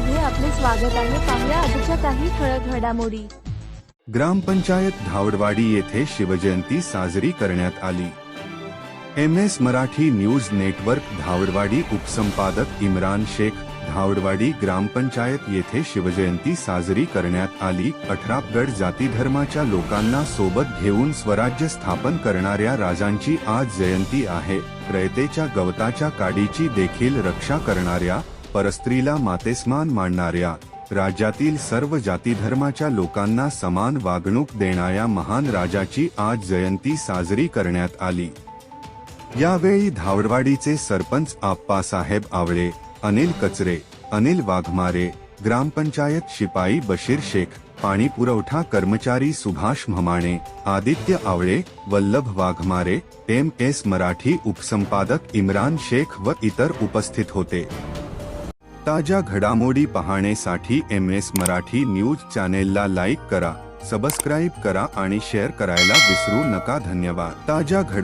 स्वागत आहे. पाहुया आजच्या काही ठळक घडामोडी. ग्रामपंचायत धावडवाडी येथे शिवजयंती साजरी करण्यात आली. M S Marathi news network Dhavadwadi उपसंपादक Imran Shaikh Dhavadwadi ग्रामपंचायत येथे शिवजयंती साजरी करण्यात आली. अठरापगड जाती धर्माच्या लोकांना सोबत घेऊन स्वराज्य स्थापन करणाऱ्या राजांची आज जयंती आहे. रयतेच्या गवताच्या काडीची देखील रक्षा करणाऱ्या परस्त्रीला मातेस्मान मानणाऱ्या राज्यातील सर्व जातीधर्माच्या लोकांना समान वागणूक देणाऱ्या महान राजाची आज जयंती साजरी करण्यात आली. यावेळी धावडवाडीचे सरपंच आप्पासाहेब आवळे अनिल कचरे अनिल वाघमारे ग्रामपंचायत शिपाई बशीर शेख पाणी पुरवठा कर्मचारी सुभाष म्हमाणे आदित्य आवळे वल्लभ वाघमारे एम एस मराठी उपसंपादक इम्रान शेख व इतर उपस्थित होते. ताज्या घडामोडी पाहण्यासाठी एम एस मराठी न्यूज चॅनेलला लाईक करा सबस्क्राईब करा आणि शेअर करायला विसरू नका. धन्यवाद. ताज्या घडा